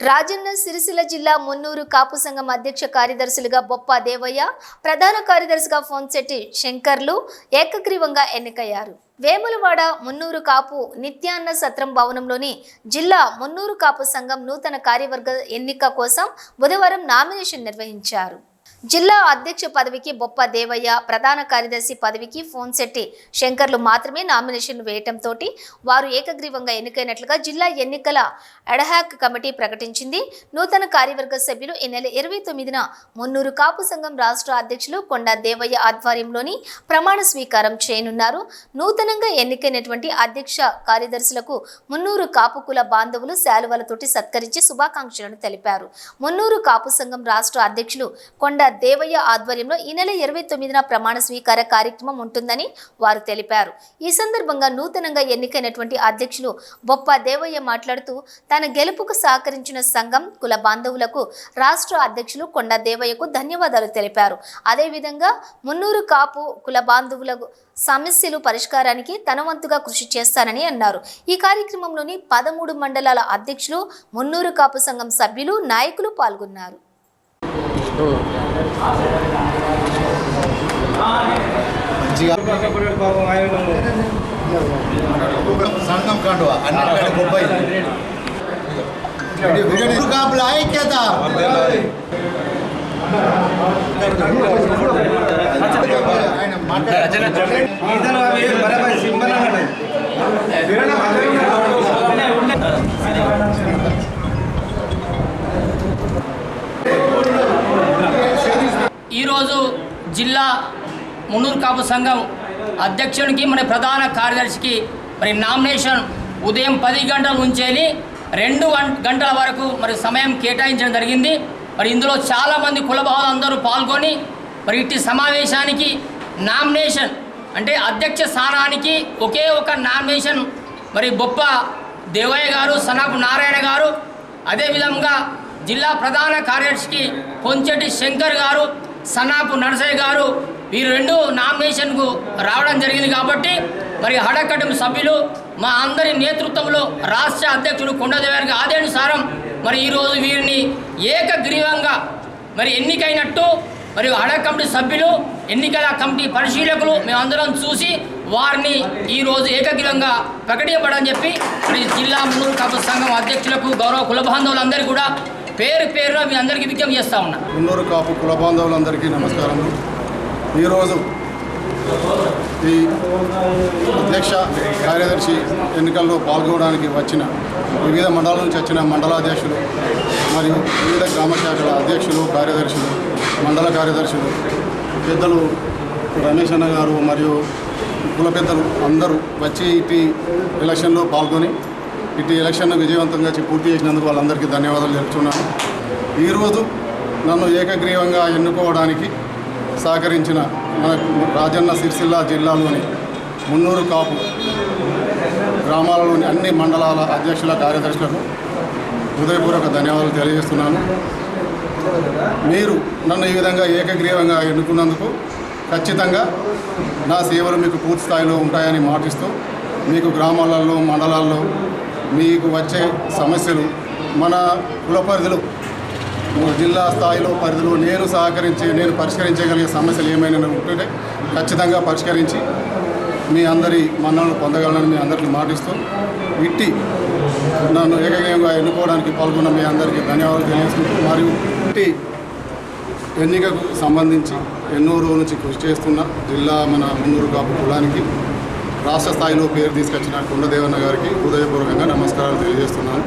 రాజన్న సిరిసిల్ల జిల్లా మున్నూరు కాపు సంఘం అధ్యక్ష కార్యదర్శులుగా బొప్ప దేవయ్య ప్రధాన కార్యదర్శిగా ఫోన్శెట్టి శంకర్లు ఏకగ్రీవంగా ఎన్నికయ్యారు. వేములవాడ మున్నూరు కాపు నిత్యాన్న సత్రం భవనంలోని జిల్లా మున్నూరు కాపు సంఘం నూతన కార్యవర్గ ఎన్నిక కోసం బుధవారం నామినేషన్ నిర్వహించారు. జిల్లా అధ్యక్ష పదవికి బొప్ప దేవయ్య ప్రధాన కార్యదర్శి పదవికి ఫోన్శెట్టి శంకర్లు మాత్రమే నామినేషన్ వేయటంతో వారు ఏకగ్రీవంగా ఎన్నికైనట్లుగా జిల్లా ఎన్నికల అడహాక్ కమిటీ ప్రకటించింది. నూతన కార్యవర్గ సభ్యులు ఈ నెల ఇరవై తొమ్మిదిన మున్నూరు కాపు సంఘం రాష్ట్ర అధ్యక్షులు కొండ దేవయ్య ఆధ్వర్యంలోని ప్రమాణ స్వీకారం చేయనున్నారు. నూతనంగా ఎన్నికైనటువంటి అధ్యక్ష కార్యదర్శులకు మున్నూరు కాపు కుల బాంధవులు శాలువలతోటి సత్కరించి శుభాకాంక్షలను తెలిపారు. మున్నూరు కాపు సంఘం రాష్ట్ర అధ్యక్షులు కొండ దేవయ్య ఆధ్వర్యంలో ఈ నెల ఇరవై తొమ్మిదిన ప్రమాణ స్వీకార కార్యక్రమం ఉంటుందని వారు తెలిపారు. ఈ సందర్భంగా నూతనంగా ఎన్నికైనటువంటి అధ్యక్షులు బొప్ప దేవయ్య మాట్లాడుతూ తన గెలుపుకు సహకరించిన సంఘం కుల బాంధవులకు రాష్ట్ర అధ్యక్షులు కొండ దేవయ్యకు ధన్యవాదాలు తెలిపారు. అదేవిధంగా మున్నూరు కాపు కుల బాంధవులకు సమస్యలు పరిష్కారానికి తన వంతుగా కృషి చేస్తానని అన్నారు. ఈ కార్యక్రమంలోని పదమూడు మండలాల అధ్యక్షులు మున్నూరు కాపు సంఘం సభ్యులు నాయకులు పాల్గొన్నారు. సంఘం కండువ అన్నిటికంటే గొప్ప కాపుల ఐక్యత ఆయన మాట్లాడారు ఈరోజు జిల్లా మున్నూరు కాపు సంఘం అధ్యక్షునికి మరి ప్రధాన కార్యదర్శికి మరి నామినేషన్ ఉదయం పది గంటల నుంచి రెండు గం- గంటల వరకు మరి సమయం కేటాయించడం జరిగింది. మరి ఇందులో చాలామంది కులభావాలు అందరూ పాల్గొని మరి ఇట్టి సమావేశానికి నామినేషన్ అంటే అధ్యక్ష స్థానానికి ఒకే ఒక నామినేషన్ మరి బొప్ప దేవయ్య గారు సనాపు నారాయణ గారు అదేవిధంగా జిల్లా ప్రధాన కార్యదర్శికి పొంచెట్టి శంకర్ గారు సనాపు నరసయ్య గారు వీరు రెండు నామినేషన్కు రావడం జరిగింది కాబట్టి మరి హడకటం సభ్యులు మా అందరి నేతృత్వంలో రాష్ట్ర అధ్యక్షుడు కొండదేవారికి ఆదేనుసారం మరి ఈరోజు వీరిని ఏకగ్రీవంగా మరి ఎన్నికైనట్టు మరియు హడ కమిటీ సభ్యులు ఎన్నికల కమిటీ పరిశీలకులు మేమందరం చూసి వారిని ఈరోజు ఏకగ్రీవంగా ప్రకటించబడని చెప్పి మరి జిల్లా మున్నూరు కాపు సంఘం అధ్యక్షులకు గౌరవ కులబంధువులందరికీ కూడా పేరు పేరున మీ అందరికీ విజ్ఞప్తి చేస్తా ఉన్నా. ఉన్నూరు కాపు కుల బాంధవులందరికీ నమస్కారం ఈరోజు ఈ అధ్యక్ష కార్యదర్శి ఎన్నికల్లో పాల్గొనడానికి వచ్చిన వివిధ మండలాల నుంచి వచ్చిన మండలాధ్యక్షులు మరియు వివిధ గ్రామ శాఖల అధ్యక్షులు కార్యదర్శులు మండల కార్యదర్శులు పెద్దలు రమేష్ అన్న గారు మరియు కుల పెద్దలు అందరూ వచ్చి ఇటు ఎలక్షన్లో పాల్గొని ఇటు ఎలక్షన్ను విజయవంతంగా పూర్తి చేసినందుకు వాళ్ళందరికీ ధన్యవాదాలు తెలుపుతున్నాను ఈరోజు నన్ను ఏకగ్రీవంగా ఎన్నుకోవడానికి సహకరించిన మన రాజన్న సిరిసిల్ల జిల్లాలోని మున్నూరు కాపు గ్రామాలలోని అన్ని మండలాల అధ్యక్షుల కార్యదర్శులకు హృదయపూర్వక ధన్యవాదాలు తెలియజేస్తున్నాను. మీరు నన్ను ఈ విధంగా ఏకగ్రీవంగా ఎన్నుకున్నందుకు ఖచ్చితంగా నా సేవలు మీకు పూర్తి స్థాయిలో ఉంటాయని మాటిస్తూ మీకు గ్రామాలలో మండలాల్లో మీకు వచ్చే సమస్యలు మన కుల పరిధిలో జిల్లా స్థాయిలో పరిధిలో నేను సహకరించి నేను పరిష్కరించగలిగే సమస్యలు ఏమైనా ఉంటుంటే ఖచ్చితంగా పరిష్కరించి మీ అందరి మన్నలను పొందగలనని మీ అందరికీ మాటిస్తూ ఇట్టి నన్ను ఏకగ్రీయంగా ఎన్నుకోవడానికి పాల్గొన్న మీ అందరికీ ధన్యవాదాలు తెలియజేస్తూ మరియు ఇట్టి ఎన్నికకు సంబంధించి ఎన్నో రోజుల నుంచి కృషి చేస్తున్న జిల్లా మన మున్నూరు కాపు కులానికి రాష్ట్ర స్థాయిలో పేరు తీసుకొచ్చిన కొండదేవన్న గారికి హృదయపూర్వకంగా నమస్కారాలు తెలియజేస్తున్నాను.